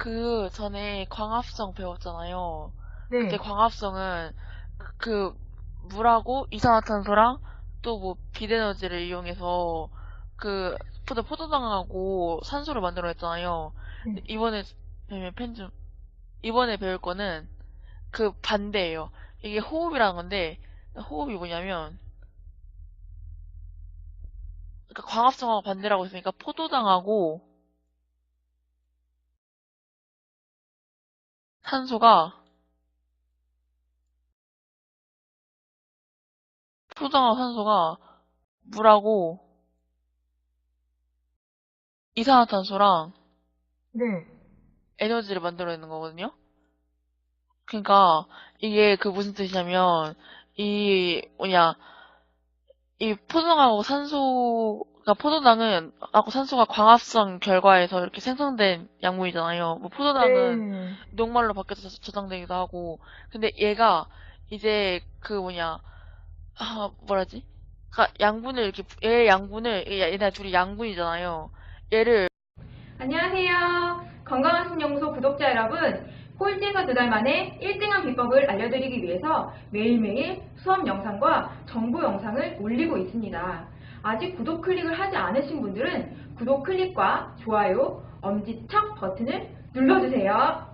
그 전에 광합성 배웠잖아요. 네. 그때 광합성은 그 물하고 이산화탄소랑 또뭐 빛에너지를 이용해서 그 포도 포도당하고 산소를 만들어냈잖아요. 네. 이번에 배우면 펜 좀. 이번에 배울 거는 그 반대예요. 이게 호흡이라는 건데 호흡이 뭐냐면 그러니까 광합성하고 반대라고 했으니까 포도당하고 산소가 포도당하고 산소가 물하고 이산화탄소랑 네. 에너지를 만들어내는 거거든요. 그러니까 이게 그 무슨 뜻이냐면 이 뭐냐 이 포도당하고 산소 가 포도당은 하고 산소가 광합성 결과에서 이렇게 생성된 약물이잖아요. 뭐 포도당은 네. 녹말로 바뀌어서 저- 저장되기도 하고 근데 얘가 이제 그 뭐냐 아 뭐라지? 그러니까 양분을 이렇게 얘 양분을 얘- 얘네 둘이 양분이잖아요. 얘를 안녕하세요. 건강한 신연구소 구독자 여러분. 꼴찌에서 두 달 만에 1등한 비법을 알려드리기 위해서 매일매일 수업 영상과 정보 영상을 올리고 있습니다. 아직 구독 클릭을 하지 않으신 분들은 구독 클릭과 좋아요, 엄지척 버튼을 눌러주세요.